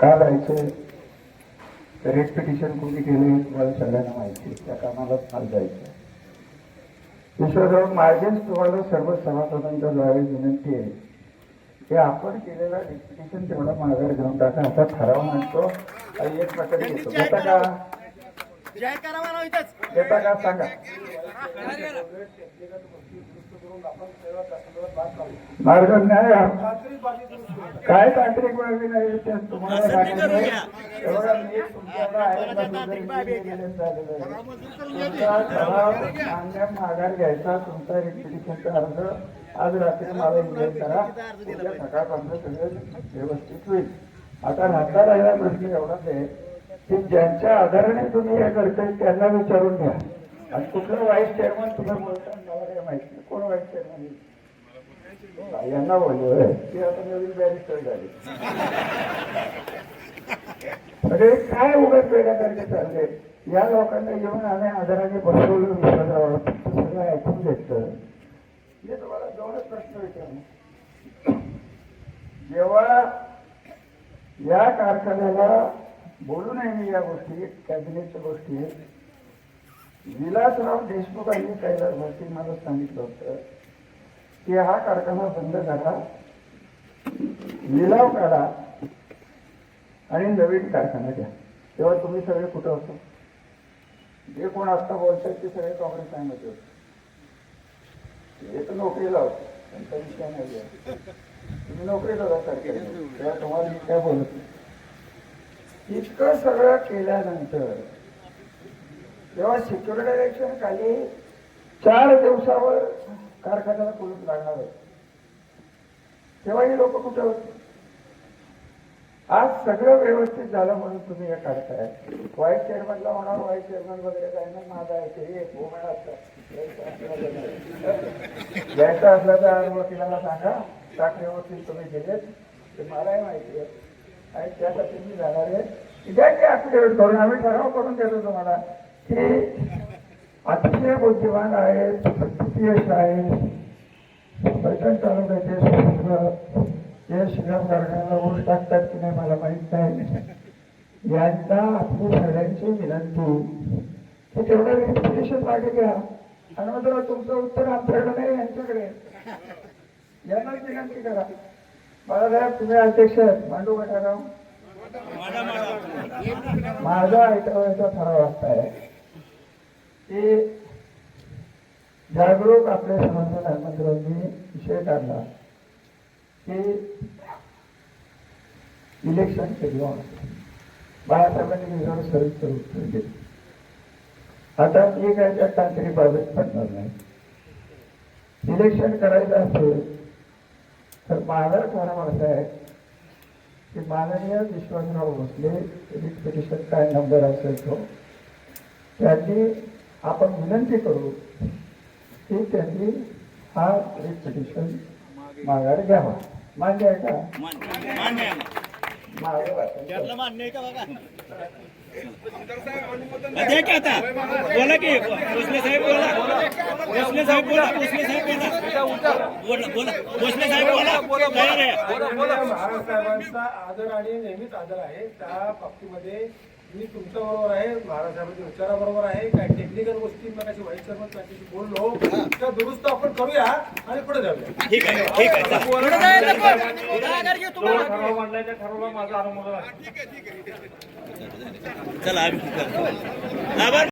का जायचे rate petition कोणी केले तुम्हाला सगळ्यांना माहिती आहे. त्या कामालाच मला जायचं. विश्वराव माझेच तुम्हाला सर्व सभासदांच्या द्वारे विनंती आहे की आपण केलेला पिटिशन तेवढा माघार घेऊन टाका. आता ठराव म्हणतो आणि एक प्रकारे घेतो घेता का? घेता का? सांगा. मार्ग. काय तांत्रिक बाबी नाही ते तुम्हाला माघार घ्यायचा तुमचा रिपिटिशनचा अर्ज आज रात्री मला ईमेल करा. उद्या सकाळपर्यंत सगळं व्यवस्थित होईल. आता राहता राहिला प्रश्न एवढाच आहे की ज्यांच्या आधाराने तुम्ही हे करताय त्यांना विचारून घ्या. आणि कुठलं व्हाईस चेअरमन तुम्ही बोलता मला काही माहिती नाही. कोण व्हाईस चेअरमन हो, यांना बोललो ते आता नवीन बॅरिस्टर झाले. अरे काय उगाच वेड्यासारखे चालले या लोकांना येऊन आम्ही आधाराने बसवलं विश्वासावर. सगळं ऐकून घेतलं. हे तुम्हाला दोनच प्रश्न विचारले जेव्हा या कारखान्याला बोलू नये मी या गोष्टी कॅबिनेटच्या गोष्टी विलासराव देशमुख यांनी कैलास मला सांगितलं होतं की हा कारखाना बंद करा लिलाव काढा आणि नवीन कारखाना घ्या. तेव्हा तुम्ही सगळे कुठं होतो? जे कोण आत्ता बोलतात ते सगळे काँग्रेसमध्ये होते. ते तर नोकरीला होते त्यांचा विषय नाही आहे. तुम्ही नोकरीला होता तेव्हा तुम्हाला मी काय बोलत इतकं सगळं केल्यानंतर तेव्हा सिक्युरिटायझेशन खाली चार दिवसावर कारखान्याला कुलूप लागणार होतं तेव्हा ही लोक कुठे होते? आज सगळं व्यवस्थित झालं म्हणून तुम्ही हे काढताय व्हाईस चेअरमनला होणार व्हाईस चेअरमन वगैरे काय नाही माझा आहे ते हे भूमिळा असतात घ्यायचं असलं तर आज वकिलाला सांगा साखरेवरती तुम्ही दिलेत ते मलाही माहिती आहे. आणि त्यासाठी मी जाणार आहे. द्या की ऍफिडेव्हिट करून आम्ही ठराव करून देतो तुम्हाला. की अतिशय बुद्धिमान आहेत यश आहे पैठण तालुक्याचे सुपुत्र हे श्रीराम कारखान्याला ऊस टाकतात की नाही मला माहीत नाही. यांना आपली सगळ्यांची विनंती. की तेवढं रिप्रेशन मागे घ्या. आणि मग तुमचं उत्तर आमच्याकडे नाही यांच्याकडे. आहे. यांनाच विनंती करा. बाळासाहेब तुम्ही अध्यक्ष आहेत. मांडू गटाराव माझा ऐकवायचा ठराव असा ते जागरूक आपल्या समर्थ धर्मंतरांनी विषय काढला. की इलेक्शन कधी बाळासाहेबांनी त्याच्यावर सविस्तर उत्तर दिले आता मी काय त्या तांत्रिक बाबत पडणार नाही. इलेक्शन करायचं असेल तर माझा ठराव असा आहे की माननीय विश्वासराव भोसले रिट पिटिशन काय नंबर असेल तो त्यांनी आपण विनंती करू की त्यांनी हा रिट पिटिशन माघार घ्यावा. मान्य आहे का? मान्य आहे. का बोला की. भोसले साहेब बोला. भोसले साहेब बोला. भोसले साहेब बोला. बोला बोला. भोसले साहेब बोला. तयार आहे. माननीय महाराजसाहेबांचा आदर आणि नेहमीच आदर आहे. त्या बाबतीमध्ये मी तुमच्या बरोबर आहे महाराजसाहेबांच्या विचाराबरोबर आहे काही टेक्निकल गोष्टी मगाशी व्हाईस चेअरमन त्यांच्याशी बोललो. त्या दुरुस्त आपण करूया आणि पुढे जाऊया. ठीक आहे ठीक. ठराव मांडलाय त्या ठरावाला माझा अनुमोदन आहे. चला. आभार.